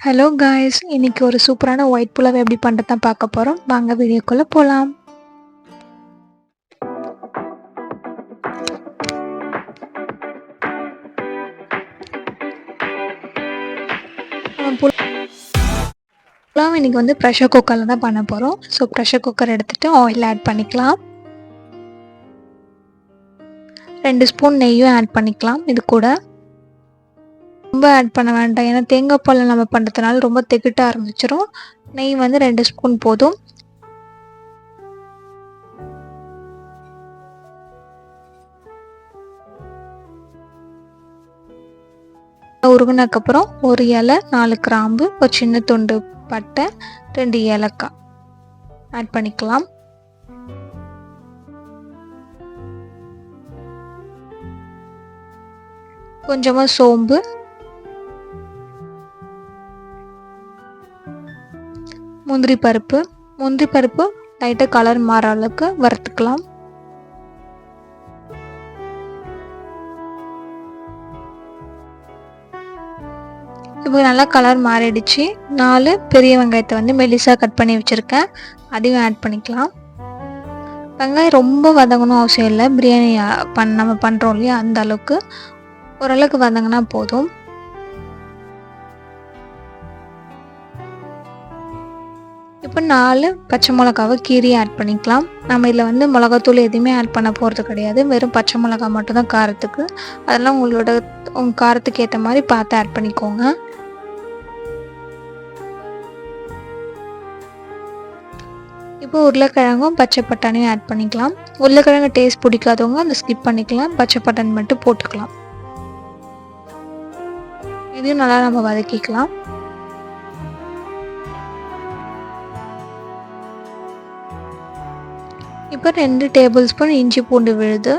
Hello guys இன்னைக்கு ஒரு சூப்பரான ஒயிட் புலாவை எப்படி பண்ணுறது தான் பார்க்க போகிறோம் வாங்க வீடியோக்குள்ளே போகலாம் புலாவை இன்னைக்கு வந்து ப்ரெஷர் குக்கரில் தான் பண்ண போகிறோம் ஸோ ப்ரெஷர் குக்கர் எடுத்துகிட்டு ஆயில் ஆட் பண்ணிக்கலாம். ரெண்டு ஸ்பூன் நெய்யும் ஆட் பண்ணிக்கலாம். இது கூட ரொம்ப ஆட் பண்ண வேண்டாம். ஏன்னா தேங்காய் பால் நம்ம பண்ணுறதுனால ரொம்ப திகிட்ட ஆரம்பிச்சிடும் நெய் வந்து ரெண்டு ஸ்பூன் போதும். உருகுனதுக்கப்புறம் ஒரு இலை நாலு கிராம்பு ஒரு சின்ன துண்டு பட்டை ரெண்டு ஏலக்காய். ஆட் பண்ணிக்கலாம். கொஞ்சமாக சோம்பு முந்திரி பருப்பு. முந்திரி பருப்பு லைட்டாக கலர் மாற அளவுக்கு வறுத்துக்கலாம். இப்போ நல்லா கலர் மாறிடுச்சு. நாலு பெரிய வெங்காயத்தை வந்து மெலிசாக கட் பண்ணி வச்சுருக்கேன். அதையும் ஆட் பண்ணிக்கலாம். வெங்காயம் ரொம்ப வதங்கணும் அவசியம் இல்லை. பிரியாணி பண் நம்ம பண்ணுறோம் இல்லையா? அந்த அளவுக்கு. ஓரளவுக்கு வதங்கினா போதும். இப்போ நாலு பச்சை மிளகாவை கீரி ஆட் பண்ணிக்கலாம். நம்ம இதில் வந்து மிளகாத்தூள் எதுவுமே ஆட் பண்ண போகிறது கிடையாது. வெறும் பச்சை மிளகா மட்டும்தான் காரத்துக்கு. அதெல்லாம் உங்களோட உங்கள் காரத்துக்கு ஏற்ற மாதிரி பார்த்து ஆட் பண்ணிக்கோங்க. இப்போ உருளைக்கிழங்கும் பச்சை பட்டாணியும் ஆட் பண்ணிக்கலாம். உருளைக்கிழங்கு டேஸ்ட் பிடிக்காதவங்க அந்த ஸ்கிப் பண்ணிக்கலாம். பச்சை பட்டாணி மட்டும் போட்டுக்கலாம். இதையும் நல்லா நம்ம வதக்கிக்கலாம். இப்போ ரெண்டு டேபிள் ஸ்பூன் இஞ்சி பூண்டு விழுது.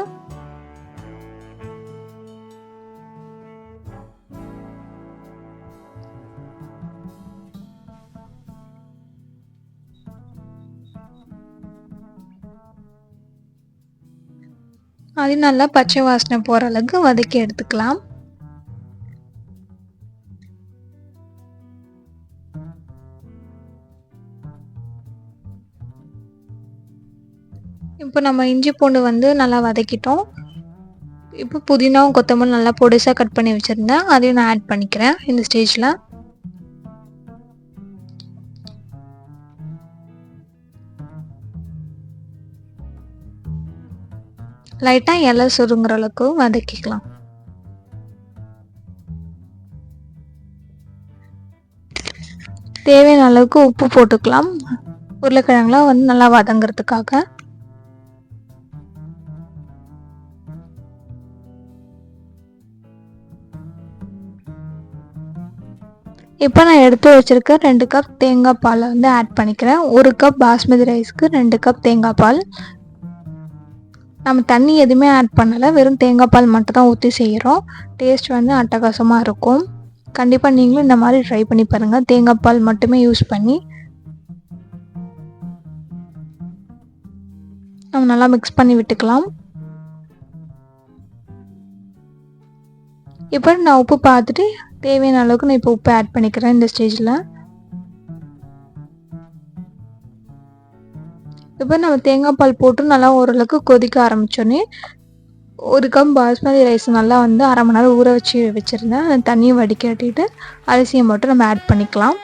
அது நல்லா பச்சை வாசனை போகிற அளவுக்கு வதக்கி எடுத்துக்கலாம். இப்போ நம்ம இஞ்சி பூண்டு வந்து நல்லா வதக்கிட்டோம். இப்போ புதினாவும் கொத்தமல்லி நல்லா பொடிசாக கட் பண்ணி வச்சுருந்தேன். அதையும் நான் ஆட் பண்ணிக்கிறேன் இந்த ஸ்டேஜில் லைட்டாக இலை சுருங்குற அளவுக்கு வதக்கிக்கலாம். தேவையான அளவுக்கு உப்பு போட்டுக்கலாம். உருளைக்கிழங்குலாம் வந்து நல்லா வதங்கிறதுக்காக. இப்போ நான் எடுத்து வச்சுருக்க ரெண்டு கப் தேங்காய் பாலை வந்து ஆட் பண்ணிக்கிறேன். ஒரு கப் பாஸ்மதி ரைஸ்க்கு ரெண்டு கப் தேங்காய் பால். நம்ம தண்ணி எதுவுமே ஆட் பண்ணலை. வெறும் தேங்காய் பால் மட்டும் தான் ஊற்றி செய்கிறோம் டேஸ்ட் வந்து அட்டகாசமாக இருக்கும். கண்டிப்பாக நீங்களும் இந்த மாதிரி ட்ரை பண்ணி பாருங்கள் தேங்காய் பால் மட்டுமே யூஸ் பண்ணி நம்ம நல்லா மிக்ஸ் பண்ணி விட்டுக்கலாம். இப்போ நான் உப்பு பார்த்துட்டு தேவையான அளவுக்கு நான் இப்போ உப்பு ஆட் பண்ணிக்கிறேன் இந்த ஸ்டேஜில் இப்போ நம்ம தேங்காய் பால் போட்டு நல்லா ஓரளவுக்கு கொதிக்க ஆரம்பித்தோன்னே ஒரு கப் பாஸ்மதி ரைஸ் நல்லா வந்து அரை மணி நேரம் ஊற வச்சு வச்சுருந்தேன். அந்த தண்ணியை வடிகட்டிட்டு அரிசியை மட்டும் நம்ம ஆட் பண்ணிக்கலாம்.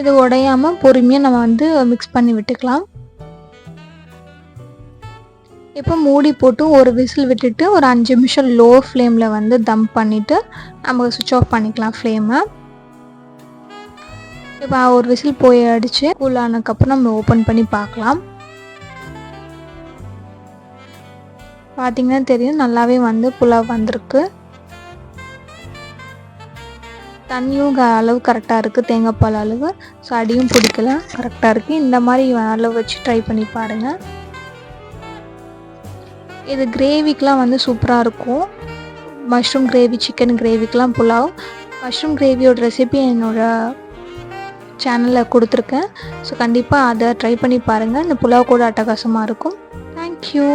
இது உடையாமல் பொறுமையாக நம்ம வந்து மிக்ஸ் பண்ணி விட்டுக்கலாம். இப்போ மூடி போட்டு ஒரு விசில் விட்டுட்டு ஒரு அஞ்சு நிமிஷம் லோ ஃப்ளேமில் வந்து தம் பண்ணிவிட்டு நம்ம சுவிட்ச் ஆஃப் பண்ணிக்கலாம் ஃப்ளேமை இப்போ ஒரு விசில் போய் அடித்து கூல் ஆனதுக்கப்புறம் நம்ம ஓப்பன் பண்ணி பார்க்கலாம். பார்த்திங்கன்னா தெரியும் நல்லாவே வந்து புலாவ் வந்திருக்கு. தண்ணியும் அளவு கரெக்டாக இருக்குது தேங்காய் பால் அளவு. ஸோ அடியும் பிடிக்கல கரெக்டாக இருக்குது இந்த மாதிரி அளவு வச்சு ட்ரை பண்ணி பாருங்கள் இது கிரேவிக்கெலாம் வந்து சூப்பராக இருக்கும். மஷ்ரூம் கிரேவி சிக்கன் கிரேவிக்கெலாம் புலாவ். மஷ்ரூம் கிரேவியோட ரெசிபி என்னோடய சேனலில் கொடுத்துருக்கேன். ஸோ கண்டிப்பாக அதை ட்ரை பண்ணி பாருங்கள் இந்த புலாவ் கூட அட்டகாசமாக இருக்கும். தேங்க்யூ